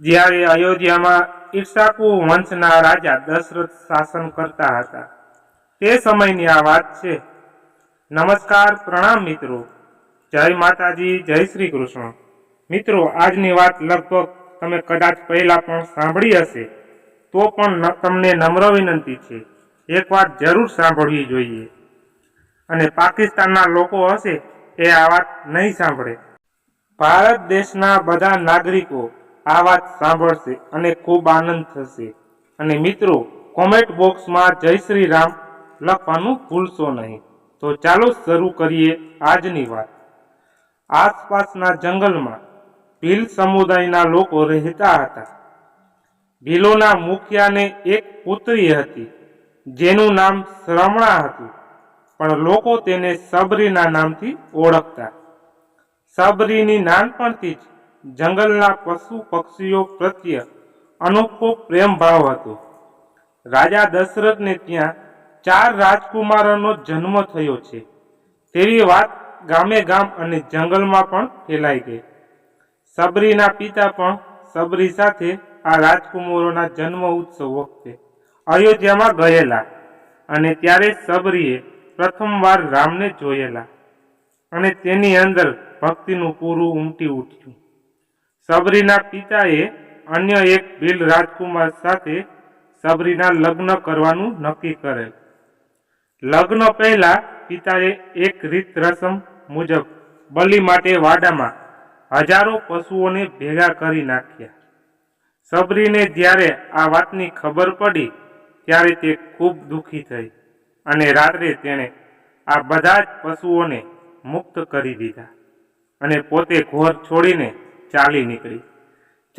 જ્યારે અયોધ્યામાં ઈર્ષાકુ વંશના રાજા દશરથ શાસન કરતા હતા. તે સમયની આ વાત છે. નમસ્કાર, પ્રણામ મિત્રો. જય માતાજી, જય શ્રી કૃષ્ણ. મિત્રો, આજની વાત લગભગ તમે કદાચ પહેલા પણ સાંભળી હશે, તો પણ તમને નમ્ર વિનંતી છે. એક વાત જરૂર સાંભળવી જોઈએ. અને પાકિસ્તાનના લોકો હશે એ આ વાત નહીં સાંભળે. ભારત દેશના બધા નાગરિકો આ વાત સાંભળશે અને ખૂબ આનંદ થશે. અને મિત્રો કોમેન્ટ બોક્સમાં જય શ્રી રામ લખવાનું ભૂલશો નહીં. તો ચાલો શરૂ કરીએ આજની વાત. આસપાસના જંગલમાં ભીલ સમુદાયના લોકો રહેતા હતા. ભીલોના મુખિયાને એક પુત્રી હતી, જેનું નામ શ્રમણા હતું. પણ લોકો તેને સબરીના નામથી ઓળખતા. સબરીની નાનપણથી જ જંગલના પશુ પક્ષીઓ પ્રત્યે અનોખો પ્રેમ ભાવ હતો. રાજા દશરથને ત્યાં ચાર રાજકુમારોનો જન્મ થયો છે. તેવી વાત ગામે ગામ અને જંગલમાં પણ ફેલાઈ ગઈ. સબરીના પિતા પણ સબરી સાથે આ રાજકુમારોના જન્મ ઉત્સવ વખતે અયોધ્યામાં ગયેલા અને ત્યારે સબરીએ પ્રથમવાર રામને જોયેલા અને તેની અંદર ભક્તિનું પૂરું ઉમટી ઉઠ્યું. સબરીના પિતાએ અન્ય એક ભીલ રાજકુમાર સાથે સબરીના લગ્ન કરવાનું નક્કી કરેલ. લગ્ન પહેલા પિતાએ એક રીત રસમ મુજબ બલિ માટે વાડામાં હજારો પશુઓને ભેગા કરી નાખ્યા. સબરીને જ્યારે આ વાતની ખબર પડી, ત્યારે તે ખૂબ દુઃખી થઈ અને રાત્રે તેણે આ બધા જ પશુઓને મુક્ત કરી દીધા અને પોતે ઘોર છોડીને ચાલી નીકળી.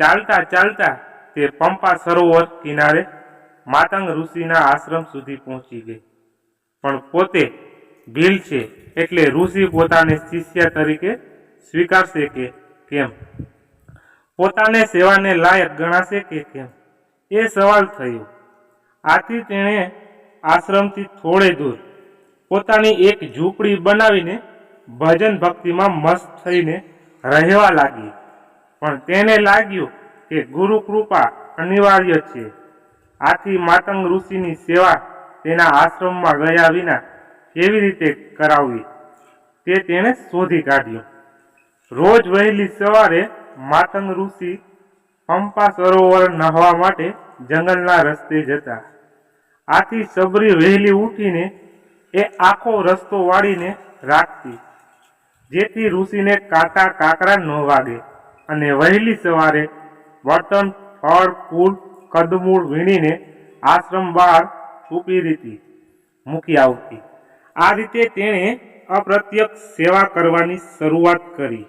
ચાલતા ચાલતા તે પંપા સરોવર કિનારે માતંગ ઋષિના આશ્રમ સુધી પહોંચી ગઈ. પણ પોતે ભીલ છે એટલે ઋષિ પોતાને શિષ્ય તરીકે સ્વીકારશે કે કેમ? પોતાને સેવાને લાયક ગણાશે કે કેમ? એ સવાલ થયો. આથી તેણે આશ્રમથી થોડે દૂર પોતાની એક ઝૂંપડી બનાવીને ભજન ભક્તિમાં મસ્ત થઈને રહેવા લાગી. પણ તેને લાગ્યું કે ગુરુ કૃપા અનિવાર્ય છે. આથી માતંગ ઋષિની સેવા તેના આશ્રમમાં ગયા વિના કેવી રીતે કરાવવી તે તેણે શોધી કાઢ્યું. રોજ વહેલી સવારે માતંગ ઋષિ પંપા સરોવર નહવા માટે જંગલના રસ્તે જતા. આથી સબરી વહેલી ઉઠીને એ આખો રસ્તો વાળીને રાખતી, જેથી ઋષિને કાંટા કાકરા ન વાગે. અને વહેલી સવારે વર્તન, ફળ, ફૂલ, કદમૂળ વીણીને આશ્રમ બહાર છૂપી રીતી મૂકી આવતી. આ રીતે તેણે અપ્રત્યક્ષ સેવા કરવાની શરૂઆત કરી.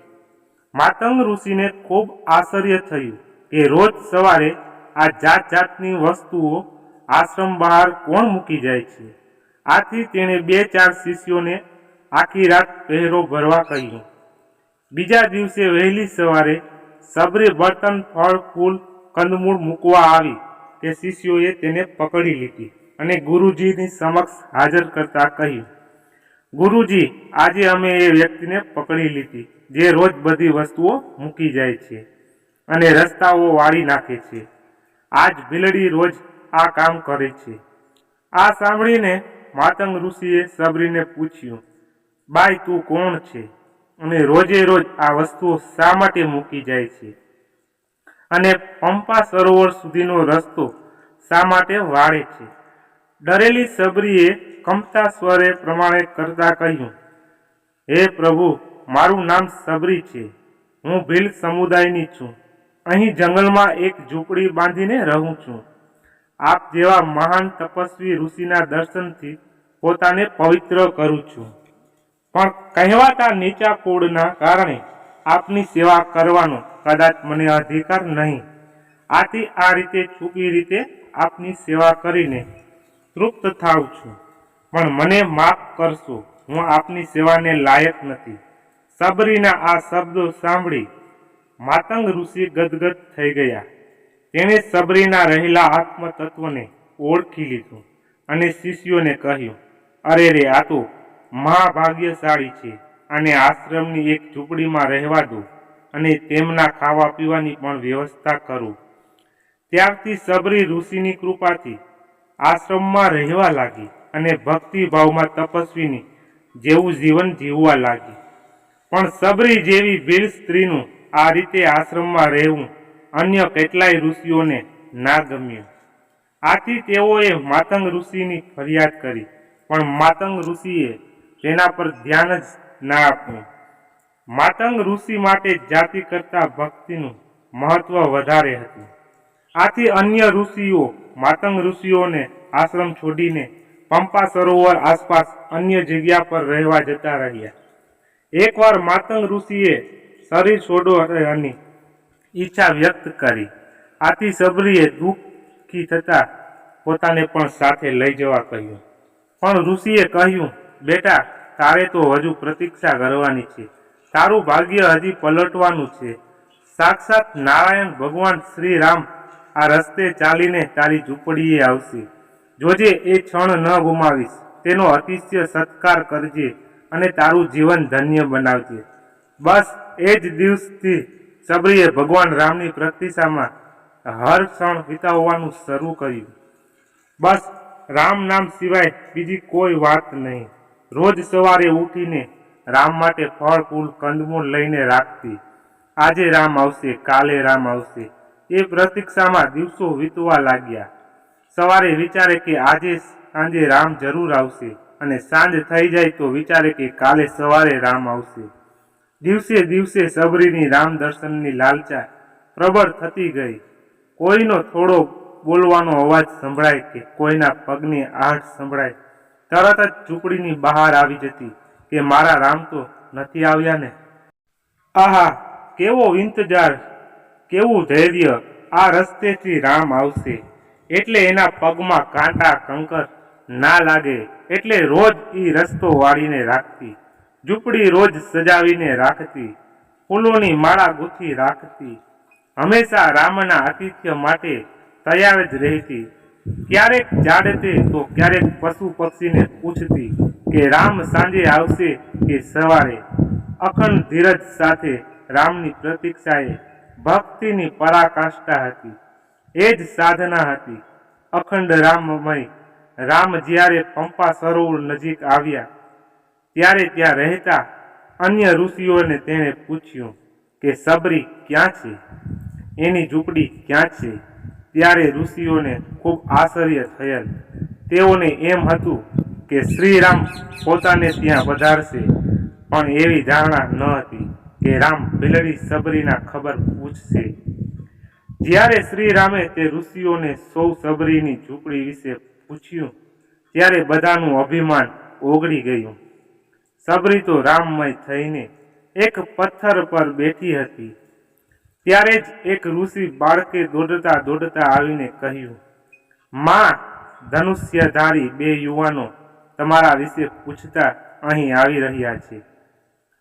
માતંગ ઋષિને ખૂબ આશ્ચર્ય થયું કે રોજ સવારે આ જાત જાતની વસ્તુઓ આશ્રમ બહાર કોણ મૂકી જાય છે? આથી તેણે બે ચાર શિષ્યોને આખી રાત પહેરો ભરવા કહ્યું. બીજા દિવસે વહેલી સવારે સબરે બળતણ ફળ, ફૂલ, કંદમૂળ મૂકવા આવી. તે શિષ્યોએ તેને પકડી લીધી અને ગુરુજીની સમક્ષ હાજર કરતા કહ્યું, ગુરુજી, આજે અમે એ વ્યક્તિને પકડી લીધી, જે રોજ બધી વસ્તુઓ મૂકી જાય છે અને રસ્તાઓ વાળી નાખે છે. આજ ભીલડી રોજ આ કામ કરે છે. આ સાંભળીને માતંગ ઋષિએ સબરીને પૂછ્યું, બાઈ, તું કોણ છે? અને રોજે રોજ આ વસ્તુઓ શા માટે મૂકી જાય છે? અને પંપા સરોવર સુધીનો રસ્તો શા માટે વાળે છે? ડરેલી સબરીએ કંપતા સ્વરે પ્રમાણે કરતા કહ્યું, હે પ્રભુ, મારું નામ સબરી છે. હું ભીલ સમુદાયની છું. અહીં જંગલમાં એક ઝૂંપડી બાંધીને રહું છું. આપ જેવા મહાન તપસ્વી ઋષિના દર્શનથી પોતાને પવિત્ર કરું છું. પણ કહેવાતા નીચા કુળના કારણે આપની સેવા કરવાનો કદાચ મને અધિકાર નહીં. આથી આ રીતે છુપી રીતે આપની સેવા કરીને તૃપ્ત થાઉં છું. પણ મને માફ કરશો, હું આપની સેવાને લાયક નથી. સબરીના આ શબ્દો સાંભળી માતંગ ઋષિ ગદગદ થઈ ગયા. તેણે સબરીના રહેલા આત્મતત્વને ઓળખી લીધું અને શિષ્યોને કહ્યું, અરે રે આ તો મહાભાગ્યશાળી છે અને આશ્રમની એક ઝૂંપડીમાં રહેવા દો અને તેમના ખાવા પીવાની પણ વ્યવસ્થા કરો. ત્યારથી સબરી ઋષિની કૃપાથી આશ્રમમાં રહેવા લાગી અને ભક્તિભાવમાં તપસ્વીની જેવું જીવન જીવવા લાગી. પણ સબરી જેવી વીર સ્ત્રીનું આ રીતે આશ્રમમાં રહેવું અન્ય કેટલાય ઋષિઓને ના ગમ્યું આથી તેઓએ માતંગ ઋષિની ફરિયાદ કરી, પણ માતંગ ઋષિએ તેના પર ધ્યાન જ ના આપ્યું માતંગ ઋષિ માટે જાતિ કરતા ભક્તિનું મહત્વ વધારે હતું. આથી અન્ય ઋષિઓ, માતંગ ઋષિઓને આશ્રમ છોડીને પંપા સરોવર આસપાસ અન્ય જગ્યા પર રહેવા જતા રહ્યા. એકવાર માતંગ ઋષિએ શરીર છોડો રહેવાની ઈચ્છા વ્યક્ત કરી. આથી સબરીએ દુઃખી થતા પોતાને પણ સાથે લઈ જવા કહ્યું. પણ ઋષિએ કહ્યું બેટા, તારે તો હજુ પ્રતીક્ષા કરવાની છે. તારું ભાગ્ય હજી પલટવાનું છે. સાક્ષાત નારાયણ ભગવાન શ્રી રામ આ રસ્તે ચાલીને તારી ઝૂંપડીએ આવશે. જોજે એ ક્ષણ ન ગુમાવીશ. તેનો અતિશય સત્કાર કરજે અને તારું જીવન ધન્ય બનાવજે. બસ એ જ દિવસથી સબરીએ ભગવાન રામની પ્રતિષામાં હર ક્ષણ વિતાવવાનું શરૂ કર્યું. બસ રામ નામ સિવાય બીજી કોઈ વાત નહીં. રોજ સવારે ઉઠીને રામ માટે ફળ, ફૂલ, કંદમૂળ લઈને રાખતી. આજે રામ આવશે, કાલે રામ આવશે. એ પ્રતીક્ષામાં દિવસો વીતવા લાગ્યા. સવારે વિચારે કે આજે સાંજે રામ જરૂર આવશે અને સાંજ થઈ જાય તો વિચારે કે કાલે સવારે રામ આવશે. દિવસે દિવસે સબરીની રામ દર્શનની લાલચા પ્રબળ થતી ગઈ. કોઈનો થોડો બોલવાનો અવાજ સંભળાય કે કોઈના પગની આહટ સંભળાય. તરત જ ઝૂંપડીની બહાર આવી જતી કે મારા રામ તો નથી આવ્યા ને? આહા, કેવો ઇંતજાર, કેવું ધૈર્ય આ રસ્તેથી રામ આવશે. એટલે એના પગમાં કાંટા કંકર ના લાગે, એટલે રોજ એ રસ્તો વાળીને રાખતી. ઝૂંપડી રોજ સજાવીને રાખતી, ફૂલોની માળા ગૂંથી રાખતી. હંમેશા રામના આતિથ્ય માટે તૈયાર જ રહેતી. ક્યારેક જાડતે તો ક્યારેક પશુ પક્ષીને પૂછતી કે રામ સાંજે આવશે કે સવારે? અખંડ ધીરજ સાથે રામની પ્રતીક્ષાએ ભક્તિની પરાકાષ્ઠા હતી. એ જ સાધના હતી. અખંડ રામમય. રામ જ્યારે પંપા સરોવર નજીક આવ્યા, ત્યારે ત્યાં રહેતા અન્ય ઋષિઓને તેણે પૂછ્યું કે, સબરી ક્યાં છે? એની ઝૂંપડી ક્યાં છે? ત્યારે ઋષિઓને ખૂબ આશ્ચર્ય થયેલ. તેઓને એમ હતું કે શ્રીરામ પોતાને ત્યાં વધારશે પણ એવી ધારણા ન હતી કે રામ બિલડી સબરીના ખબર પૂછશે. જ્યારે શ્રીરામે તે ઋષિઓને સૌ સબરીની ઝૂંપડી વિશે પૂછ્યું, ત્યારે બધાનું અભિમાન ઓગળી ગયું. સબરી તો રામમય થઈને એક પથ્થર પર બેઠી હતી. ત્યારે જ એક ઋષિ બાળકે દોડતા દોડતા આવીને કહ્યું, માં, ધનુષ્યધારી બે યુવાનો તમારા વિશે પૂછતા અહીં આવી રહ્યા છે.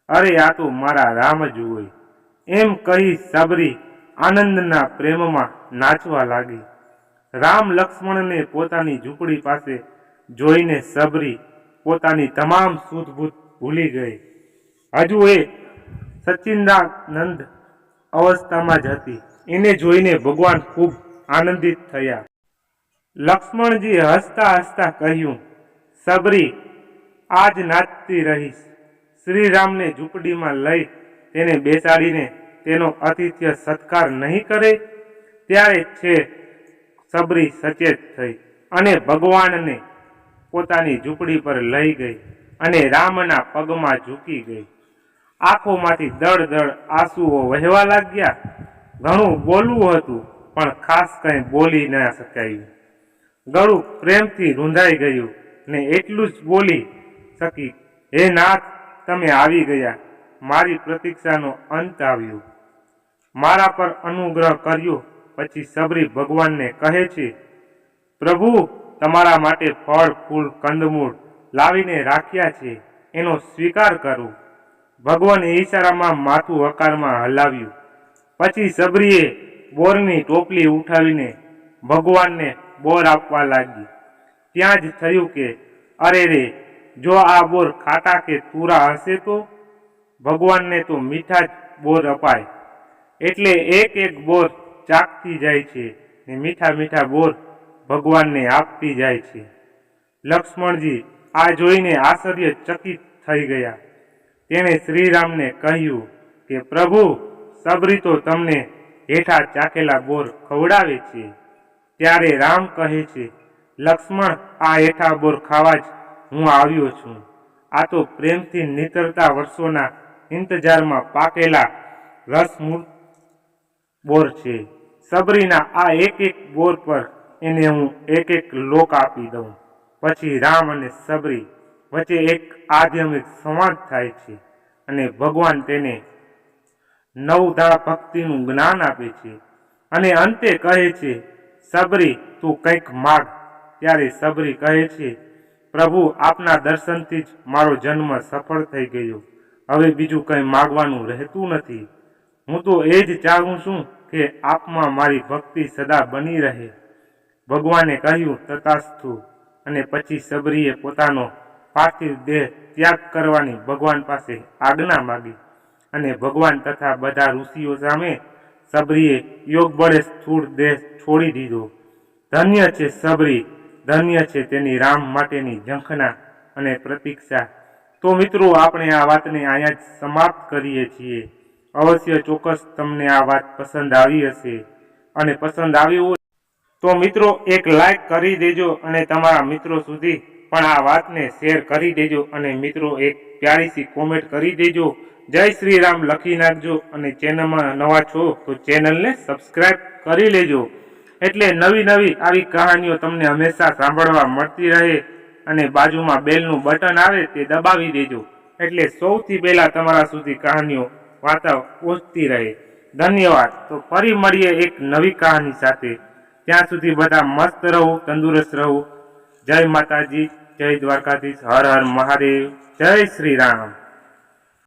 અરે, આ તો મારા રામ જ હોય. એમ કહી સબરી આનંદના પ્રેમમાં નાચવા લાગી. રામ લક્ષ્મણને પોતાની ઝૂંપડી પાસે જોઈને સબરી પોતાની તમામ સુધભૂત ભૂલી ગઈ. હજુ એ સચિંદાનંદ અવસ્થામાં જ હતી. એને જોઈને ભગવાન ખૂબ આનંદિત થયા. લક્ષ્મણજી હસતા હસતા કહ્યું સબરી આજ નાચતી રહીશ. શ્રીરામને ઝૂંપડીમાં લઈ તેને બેસાડીને તેનો અતિથ્ય સત્કાર નહીં કરે? ત્યારે છે સબરી સચેત થઈ અને ભગવાનને પોતાની ઝૂંપડી પર લઈ ગઈ અને રામના પગમાં ઝૂકી ગઈ. આંખોમાંથી દળ દળ આંસુઓ વહેવા લાગ્યા. ઘણું બોલવું હતું, પણ ખાસ કંઈ બોલી ન શકાયું. ગળું પ્રેમથી રૂંધાઈ ગયું ને એટલું જ બોલી શકી, હે નાથ, તમે આવી ગયા. મારી પ્રતીક્ષાનો અંત આવ્યો. મારા પર અનુગ્રહ કર્યો, પછી સબરી ભગવાનને કહે છે, પ્રભુ, તમારા માટે ફળ, ફૂલ, કંદમૂળ લાવીને રાખ્યા છે. એનો સ્વીકાર કરો. ભગવાન ઈશારામાં માથું હકારમાં હલાવ્યું. પછી સબરીએ બોરની ટોપલી ઉઠાવીને ભગવાનને બોર આપવા લાગી. ત્યાં જ થયું કે, અરે રે, જો આ બોર ખાટા કે તુરા હશે તો? ભગવાનને તો મીઠા જ બોર અપાય. એટલે એક એક બોર ચાકતી જાય છે ને મીઠા મીઠા બોર ભગવાનને આપતી જાય છે. લક્ષ્મણજી આ જોઈને આશ્ચર્ય ચકિત થઈ ગયા. તેણે શ્રીરામને કહ્યું કે, પ્રભુ સબરી તો તમને હેઠા ચાખેલા બોર ખવડાવે છે. ત્યારે રામ કહે છે, લક્ષ્મણ, આ હેઠા બોર ખાવા જ હું આવ્યો છું. આ તો પ્રેમથી નીતરતા વર્ષોના ઇંતજારમાં પાકેલા રસમૂળ બોર છે. સબરીના આ એક એક બોર પર એને હું એક એક લોક આપી દઉં. પછી રામ અને સબરી વચ્ચે એક આધ્યાત્મિક સંવાદ થાય છે અને ભગવાન તેને નવધા ભક્તિનું જ્ઞાન આપે છે. અને અંતે કહે છે, સબરી, તું કંઈક માગ. ત્યારે સબરી કહે છે, પ્રભુ, આપના દર્શનથી જ મારો જન્મ સફળ થઈ ગયો. હવે બીજું કંઈ માગવાનું રહેતું નથી. હું તો એ જ ચાહું છું કે આપમાં મારી ભક્તિ સદા બની રહે. ભગવાને કહ્યું, તથાસ્તુ. અને પછી સબરીએ પોતાનો પાર્થિવ દેહ ત્યાગ કરવાની ભગવાન પાસે આજ્ઞા માગી અને ભગવાન તથા બધા ઋષિઓ સામે સબરીએ યોગ બળે સ્થૂળ દેહ છોડી દીધો. ધન્ય છે સબરી, ધન્ય છે તેની રામ માટેની ઝંખના અને પ્રતીક્ષા. તો મિત્રો, આપણે આ વાતને અહીંયા જ સમાપ્ત કરીએ છીએ. અવશ્ય ચોક્કસ તમને આ વાત પસંદ આવી હશે અને પસંદ આવી હોય તો મિત્રો, એક લાઈક કરી દેજો અને તમારા મિત્રો સુધી પણ આ વાતને શેર કરી દેજો અને મિત્રો એક પ્યારીસી કોમેન્ટ કરી દેજો. જય શ્રી રામ, લખી નાખજો અને ચેનલમાં નવા છો તો ચેનલને સબસ્ક્રાઈબ કરી લેજો. એટલે નવી નવી આવી કહાનીઓ તમને હંમેશા સાંભળવા મળતી રહે અને બાજુમાં બેલનું બટન આવે તે દબાવી દેજો. એટલે સૌથી પહેલાં તમારા સુધી કહાનીઓ વાર્તા પહોંચતી રહે. ધન્યવાદ. તો ફરી મળીએ એક નવી કહાની સાથે. ત્યાં સુધી બધા મસ્ત રહો, તંદુરસ્ત રહો. જય માતાજી. જય દ્વારકાધીશ હર હર મહાદેવ જય શ્રી રામ.